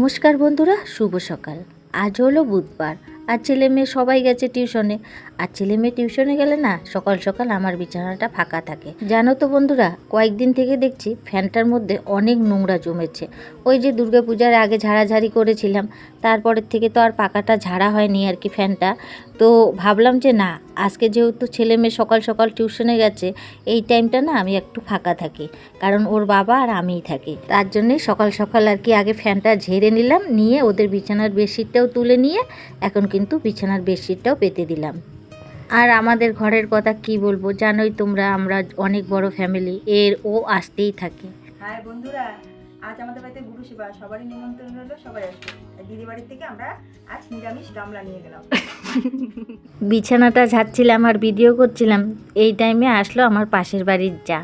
নমস্কার বন্ধুরা শুভ সকাল। আজ হলো বুধবার আর ছেলে মেয়ে সবাই গেছে টিউশনে। আর ছেলে মেয়ে টিউশনে গেলে না সকাল সকাল আমার বিছানাটা ফাঁকা থাকে। জানো তো বন্ধুরা, কয়েকদিন থেকে দেখছি ফ্যানটার মধ্যে অনেক নোংরা জমেছে। ওই যে দুর্গাপূজার আগে ঝাড়াঝাড়ি করেছিলাম, তারপরের থেকে তো আর পাকাটা ঝাড়া হয়নি আর কি ফ্যানটা। তো ভাবলাম যে না, আজকে যেহেতু ছেলে মেয়ে সকাল সকাল টিউশনে গেছে, এই টাইমটা না আমি একটু ফাঁকা থাকি, কারণ ওর বাবা আর আমিই থাকি। তার জন্যে সকাল সকাল আর কি আগে ফ্যানটা ঝেড়ে নিলাম, নিয়ে ওদের বিছানার বেডশিটটাও তুলে নিয়ে এখন কিন্তু বিছানার বেডশিটটাও পেতে দিলাম। আর আমাদের ঘরের কথা কি বলব? জানোই তোমরা আমরা অনেক বড় ফ্যামিলি এর ও আসতেই থাকে। হাই বন্ধুরা আজ আমাদের বাড়িতে গুরু সেবা সবারই নিমন্ত্রণ রইল সবাই আসবে। দিদি বাড়ির থেকে আমরা আজ নিরামিষ গামলা নিয়ে গেলাম। বিছানাটা ঝাড়ছিলাম আর ভিডিও করছিলাম। এই টাইমে আসলো আমার পাশের বাড়ির যা।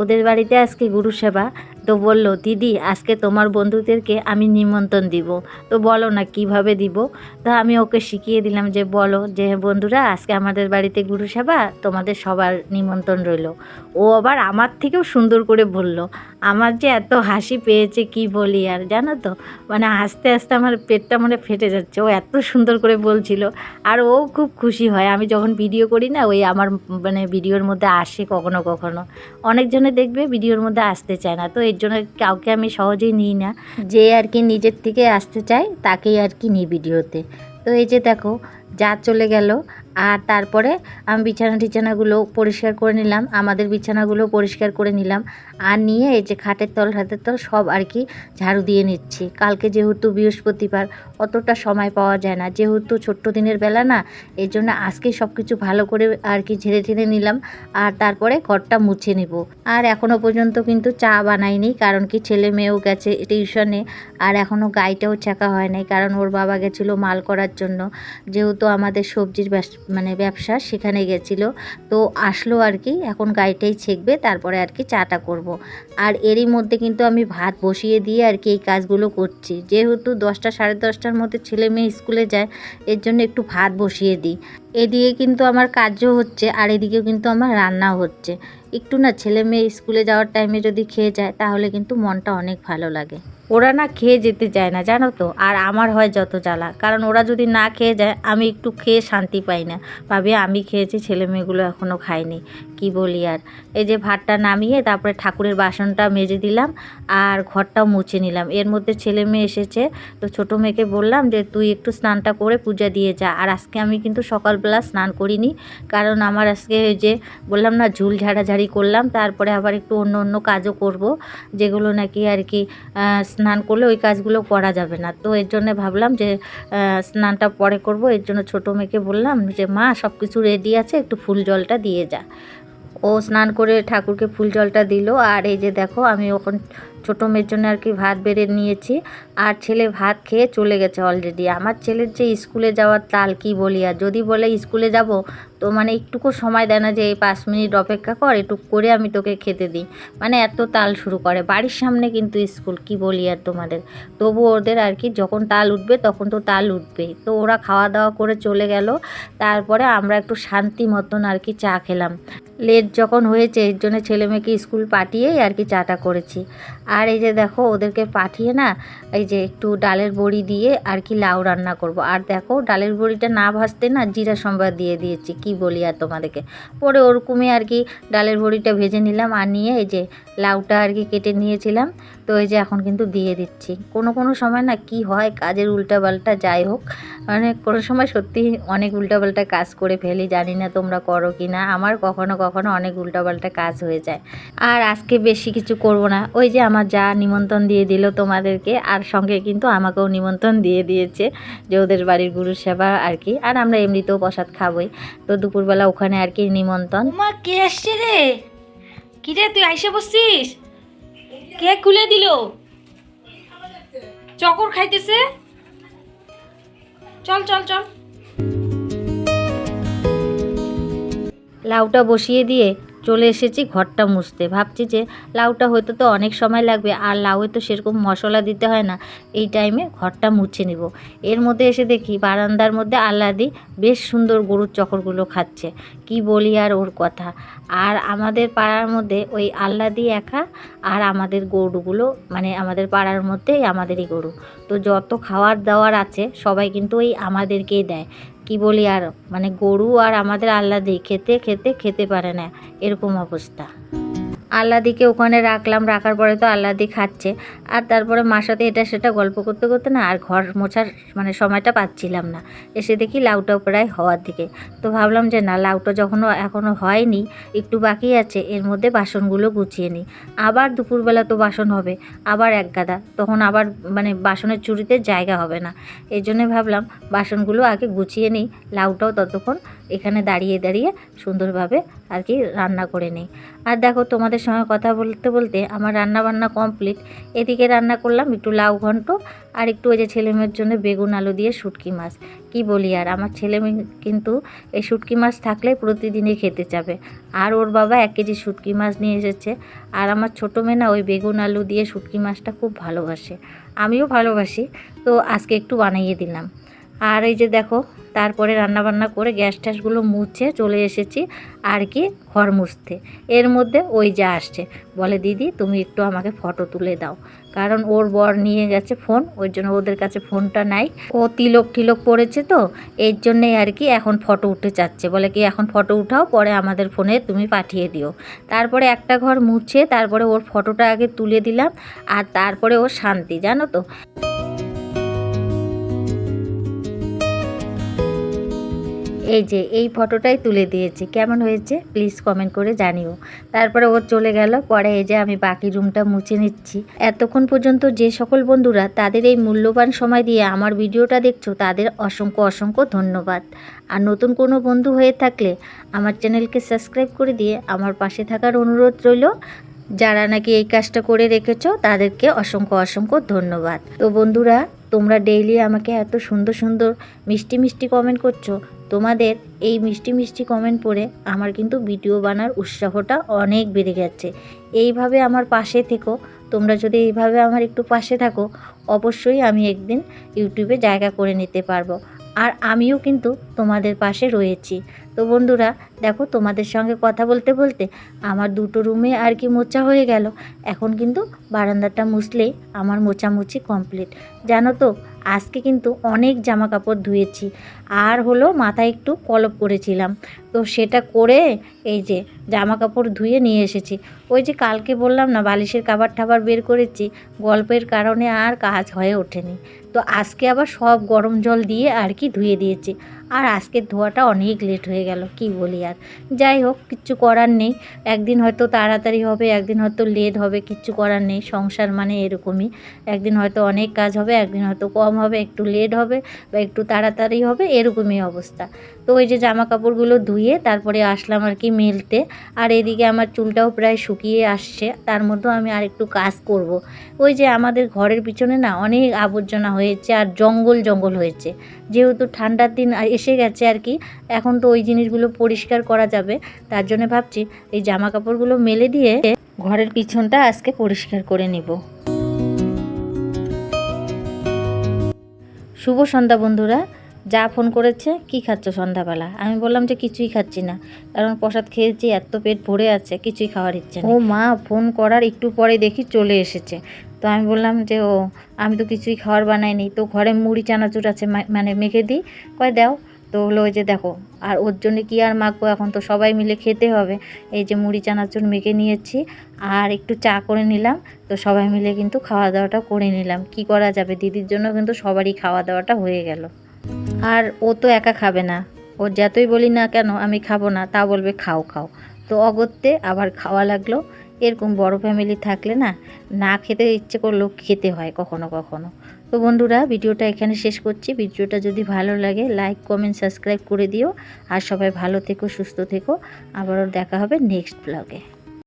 ওদের বাড়িতে আজকে গুরু সেবা। তো বলল, দিদি, আজকে তোমার বন্ধুদেরকে আমি নিমন্ত্রণ দিব। তো বলো না, কীভাবে দিব? তো আমি ওকে শিখিয়ে দিলাম যে, বলো যে, বন্ধুরা, আজকে আমাদের বাড়িতে গুরু সেবা, তোমাদের সবার নিমন্ত্রণ রইল। ও আবার আমার থেকেও সুন্দর করে বলল, আমার যে এত হাসি পেয়েছে, কি বলি আর, জানো তো? মানে আস্তে আস্তে আমার পেটটা মানে ফেটে যাচ্ছে। ও এত সুন্দর করে বলছিল, আর ও খুব খুশি হয়। আমি যখন ভিডিও করি না, ওই আমার মানে ভিডিওর মধ্যে আসে কখনো কখনো। অনেকজনে দেখবে, ভিডিওর মধ্যে আসতে চায় না। তো এর জন্য কাউকে আমি সহজেই নিই না। যে আর কি নিজের থেকে আসতে চায়, তাকেই আর কি নিই ভিডিওতে। তো এই যে দেখো, যা চলে গেল আর তারপরে আমি বিছানা টিছানাগুলো পরিষ্কার করে নিলাম, আমাদের বিছানাগুলো পরিষ্কার করে নিলাম আর নিয়ে এই যে খাটের তল হাতের তল সব আর কি ঝাড়ু দিয়ে নিচ্ছি। কালকে যেহেতু বৃহস্পতিবার, অতটা সময় পাওয়া যায় না। যেহেতু ছোট্ট দিনের বেলা না এর জন্য আজকেই সব কিছু ভালো করে আর কি ঝেড়ে ঝেড়ে নিলাম আর তারপরে ঘরটা মুছে নেব। আর এখনও পর্যন্ত কিন্তু চা বানাইনি, কারণ কি ছেলে মেয়েও গেছে টিউশনে আর এখনও গাইটাও চাকা হয় নাই, কারণ ওর বাবা গেছিল মাল করার জন্য। যেহেতু আমাদের সবজির মানে ব্যবসা সেখানে গেছিল, তো আসলো আর কি, এখন গাড়িটাই ছেঁকবে, তারপরে আর কি চাটা করব। আর এরই মধ্যে কিন্তু আমি ভাত বসিয়ে দিয়ে আর কি এই কাজগুলো করছি। যেহেতু দশটা সাড়ে দশটার মধ্যে ছেলে মেয়ে স্কুলে যায়, এর জন্য একটু ভাত বসিয়ে দিই। এদিকে কিন্তু আমার কাজও হচ্ছে, আর এদিকেও কিন্তু আমার রান্নাও হচ্ছে। একটু না ছেলে মেয়ে স্কুলে যাওয়ার টাইমে যদি খেয়ে যায়, তাহলে কিন্তু মনটা অনেক ভালো লাগে। ওরা না খেয়ে যেতে চায় না, জানো তো? আর আমার হয় যত জ্বালা। কারণ ওরা যদি না খেয়ে যায়, আমি একটু খেয়ে শান্তি পাই না। ভাবি, আমি খেয়েছি, ছেলে মেয়েগুলো এখনও খায়নি। কি বলি আর? এই যে ভাতটা নামিয়ে, তারপরে ঠাকুরের বাসনটা মেজে দিলাম আর ঘরটাও মুছে নিলাম। এর মধ্যে ছেলে মেয়ে এসেছে, তো ছোটো মেয়েকে বললাম যে, তুই একটু স্নানটা করে পূজা দিয়ে যা। আর আজকে আমি কিন্তু সকালবেলা স্নান করিনি, কারণ আমার আজকে ওই যে বললাম না, ঝুল ঝাড়াঝাড়ি করলাম। তারপরে আবার একটু অন্য অন্য কাজও করব, যেগুলো নাকি আর কি স্নান করলে ওই কাজগুলো করা যাবে না। তো এর জন্য ভাবলাম যে স্নানটা পরে করব। এর জন্য ছোটো মেয়েকে বললাম যে, মা সব কিছু রেডি আছে, একটু ফুল জলটা দিয়ে যা। ও স্নান করে ঠাকুরকে ফুল জলটা দিল। আর এই যে দেখো, আমি ওখান ছোটো মেয়ের জন্য আর কি ভাত বেড়ে নিয়েছি। আর ছেলে ভাত খেয়ে চলে গেছে অলরেডি আমার ছেলের যে স্কুলে যাওয়ার তাল কি বলি আর? যদি বলে স্কুলে যাব, তো মানে একটুকু সময় দেয় না যে এই পাঁচ মিনিট অপেক্ষা কর একটু করে আমি তোকে খেতে দিই। মানে এত তাল শুরু করে। বাড়ির সামনে কিন্তু স্কুল, কি বলি আর তোমাদের? তবু ওদের আর কি যখন তাল উঠবে, তখন তো তাল উঠবে তো ওরা খাওয়া দাওয়া করে চলে গেল। তারপরে আমরা একটু শান্তি মতন আর কি চা খেলাম। লেট যখন হয়েছে, এর জন্য ছেলে মেয়েকে স্কুল পাঠিয়েই আর কি চাটা করেছি। আর এই যে দেখো, ওদেরকে পাঠিয়ে না এই যে একটু ডালের বড়ি দিয়ে আর কি লাউ রান্না করব। আর দেখো, ডালের বড়িটা না ভাজতে না জিরা সম্বাদ দিয়ে দিয়েছি, কি বলি আর তোমাদেরকে। পরে ওরকমই আর কি ডালের বড়িটা ভেজে নিলাম আর নিয়ে এই যে লাউটা আর কি কেটে নিয়েছিলাম। তো এই যে এখন কিন্তু দিয়ে দিচ্ছি। কোনো কোনো সময় না কি হয়, কাজের উল্টাপাল্টা যাই হোক মানে কোনো সময় সত্যি অনেক উল্টাপাল্টা কাজ করে ফেলি, জানি না তোমরা করো কি না। আমার কখনো কখনো অনেক উল্টাপাল্টা কাজ হয়ে যায়। আর আজকে বেশি কিছু করব না। ওই যে আমার যা নিমন্ত্রণ দিয়ে দিল তোমাদেরকে আর সঙ্গে কিন্তু আমাকেও নিমন্ত্রণ দিয়ে দিয়েছে যে ওদের বাড়ির গুরু সেবা আর কি। আর আমরা এমনিতেও প্রসাদ খাবোই। তো দুপুরবেলা ওখানে আর কি নিমন্ত্রণ। মা কে আসছে রে? কি রে তুই আইসে বসছিস? কে খুলে দিল? চকর খাইতেছে? চল চল চল। লাউটা বসিয়ে দিয়ে চলে এসেছি, ঘরটা মুছতে। ভাবছি যে লাউটা হয়তো তো অনেক সময় লাগবে, আর লাউয়ে তো সেরকম মশলা দিতে হয় না। এই টাইমে ঘরটা মুছে নিব। এর মধ্যে এসে দেখি বারান্দার মধ্যে আল্লাদি বেশ সুন্দর গরুর চকরগুলো খাচ্ছে। কি বলি আর ওর কথা? আর আমাদের পাড়ার মধ্যে ওই আল্লাদি একা আর আমাদের গরুগুলো মানে আমাদের পাড়ার মধ্যেই আমাদেরই গরু। তো যত খাওয়ার দাওয়ার আছে, সবাই কিন্তু ওই আমাদেরকেই দেয়। কি বলি আর? মানে গরু আর আমাদের আল্লাদি খেতে খেতে খেতে পারে না। এরকম অবস্থা। আল্লাদিকে ওখানে রাখলাম, রাখার পরে তো আল্লাদি খাচ্ছে। আর তারপরে মার সাথে এটা সেটা গল্প করতে করতে না আর ঘর মোছার মানে সময়টা পাচ্ছিলাম না। এসে দেখি লাউটাও প্রায় হওয়ার দিকে। তো ভাবলাম যে না, লাউটা যখনও এখনও হয়নি, একটু বাকি আছে, এর মধ্যে বাসনগুলো গুছিয়ে নিই। আবার দুপুরবেলা তো বাসন হবে, আবার এক গাদা। তখন আবার মানে বাসনের চুরিতে জায়গা হবে না। এই জন্যে ভাবলাম বাসনগুলো আগে গুছিয়ে নিই, লাউটাও ততক্ষণ এখানে দাঁড়িয়ে দাঁড়িয়ে সুন্দরভাবে আর কি রান্না করে নিই। আর দেখো তোমাদের সঙ্গে কথা বলতে বলতে আমার রান্না বান্না কমপ্লিট। এদিকে রান্না করলাম একটু লাউ ঘন্ট আর একটু ওই যে ছেলে মেয়ের জন্য বেগুন আলু দিয়ে শুটকি মাছ। কি বলি আর, আমার ছেলে মেয়ে কিন্তু এই শুটকি মাছ থাকলে প্রতিদিনই খেতে যাবে আর ওর বাবা এক কেজি শুটকি মাছ নিয়ে এসেছে। আর আমার ছোটো মেয়ে না ওই বেগুন আলু দিয়ে শুটকি মাছটা খুব ভালোবাসে। আমিও ভালোবাসি। তো আজকে একটু বানিয়ে দিলাম। আর এই যে দেখো, তারপরে রান্নাবান্না করে গ্যাস ট্যাসগুলো মুছে চলে এসেছি আর কি ঘর মুছতে। এর মধ্যে ওই যা আসছে, বলে, দিদি, তুমি একটু আমাকে ফটো তুলে দাও। কারণ ওর বর নিয়ে গেছে ফোন, ওই জন্য ওদের কাছে ফোনটা নাই। ও তিলক টিলক পড়েছে তো, এর জন্যেই আর কি এখন ফটো উঠতে চাচ্ছে। বলে, কি, এখন ফটো উঠাও, পরে আমাদের ফোনে তুমি পাঠিয়ে দিও। তারপরে একটা ঘর মুছে, তারপরে ওর ফটোটা আগে তুলে দিলাম, আর তারপরে ও শান্তি, জানো তো? এই যে, এই ফটোটাই তুলে দিয়েছি। কেমন হয়েছে? প্লিজ কমেন্ট করে জানিও। তারপরে ও চলে গেল। পরে এই যে, আমি বাকি রুমটা মুছে নিচ্ছি। এতক্ষণ পর্যন্ত যে সকল বন্ধুরা তাদের এই মূল্যবান সময় দিয়ে আমার ভিডিওটা দেখছ, তাদের অসংখ্য অসংখ্য ধন্যবাদ। আর নতুন কোনো বন্ধু হয়ে থাকলে আমার চ্যানেলকে সাবস্ক্রাইব করে দিয়ে আমার পাশে থাকার অনুরোধ রইল। যারা নাকি এই কাজটা করে রেখেছো, তাদেরকে অসংখ্য অসংখ্য ধন্যবাদ। তো বন্ধুরা, তোমরা ডেইলি আমাকে এত সুন্দর সুন্দর মিষ্টি মিষ্টি কমেন্ট করছ। তোমাদের এই মিষ্টি মিষ্টি কমেন্ট পড়ে আমার কিন্তু ভিডিও বানার উৎসাহটা অনেক বেড়ে গেছে। এইভাবে আমার পাশে থেকো, তোমরা যদি এইভাবে আমার একটু পাশে থাকো, অবশ্যই আমি একদিন ইউটিউবে জায়গা করে নিতে পারব। আর আমিও কিন্তু তোমাদের পাশে রয়েছি। তো বন্ধুরা দেখো, তোমাদের সঙ্গে কথা বলতে বলতে আমার দুটো রুমে আর কি মোচা হয়ে গেল। এখন কিন্তু বারান্দাটা মুছলেই আমার মোছামুছি কমপ্লিট জানো তো, আজকে কিন্তু অনেক জামা কাপড় ধুয়েছি। আর হলো মাথায় একটু কলপ করেছিলাম। তো সেটা করে এই যে জামা কাপড় ধুয়ে নিয়ে এসেছি। ওই যে কালকে বললাম না, বালিশের কাবার টাবার বের করেছি। গল্পের কারণে আর কাজ হয়ে ওঠেনি। তো আজকে আবার সব গরম জল দিয়ে আর কি ধুয়ে দিয়েছি। আর আজকের ধোয়াটা অনেক লেট হয়ে গেল, কি বলি আর যাই হোক কিচ্ছু করার নেই। একদিন হয়তো তাড়াতাড়ি হবে, একদিন হয়তো লেট হবে কিচ্ছু করার নেই। সংসার মানে এরকমই। একদিন হয়তো অনেক কাজ হবে, একদিন হয়তো কম হবে, একটু লেট হবে বা একটু তাড়াতাড়ি হবে, এরকমই অবস্থা। তো ওই যে জামা কাপড়গুলো ধুয়ে তারপরে আসলাম আর কি মেলতে। আর এদিকে আমার চুলটাও প্রায় শুকিয়ে আসছে, তার মধ্যেও আমি আর একটু কাজ করব। ওই যে আমাদের ঘরের পিছনে না অনেক আবর্জনা হয়েছে আর জঙ্গল জঙ্গল হয়েছে। যেহেতু ঠান্ডার দিন এসে গেছে আর কি, এখন তো ওই জিনিসগুলো পরিষ্কার করা যাবে। তার জন্য ভাবছি এই জামা কাপড়গুলো মেলে দিয়ে ঘরের পিছনটা আজকে পরিষ্কার করে নিব। শুভ সন্ধ্যা বন্ধুরা যা ফোন করেছে, কি খাচ্ছ সন্ধ্যাবেলা? আমি বললাম যে, কিছুই খাচ্ছি না। কারণ প্রসাদ খেয়েছি, এত পেট ভরে আছে, কিছুই খাওয়ার ইচ্ছে ও মা, ফোন করার একটু পরে দেখি চলে এসেছে। তো আমি বললাম যে, ও, আমি তো কিছুই খাওয়ার বানাইনি। তো ঘরে মুড়ি, চানাচুর আছে মানে মেখে দিই। কয়, দাও। তো হলো ওই যে দেখো, আর ওর জন্য কি আর মাখবো? এখন তো সবাই মিলে খেতে হবে। এই যে মুড়ি, চানাচুর মেখে নিয়েছি, আর একটু চা করে নিলাম। তো সবাই মিলে কিন্তু খাওয়া দাওয়াটা করে নিলাম। কি করা যাবে? দিদির জন্য কিন্তু সবারই খাওয়া দাওয়াটা হয়ে গেল। আর ও তো একা খাবে না। ও যতই বলি না কেন, আমি খাব না, তা বলবে খাও খাও। তো অগত্যে আবার খাওয়া লাগল। এরকম বড় ফ্যামিলি থাকলে না না খেতে ইচ্ছে করলেও খেতে হয় কখনো কখনো। তো বন্ধুরা, ভিডিওটা এখানে শেষ করছি। ভিডিওটা যদি ভালো লাগে লাইক কমেন্ট সাবস্ক্রাইব করে দিও। আর সবাই ভালো থেকো, সুস্থ থেকো। আবারও দেখা হবে নেক্সট ব্লগে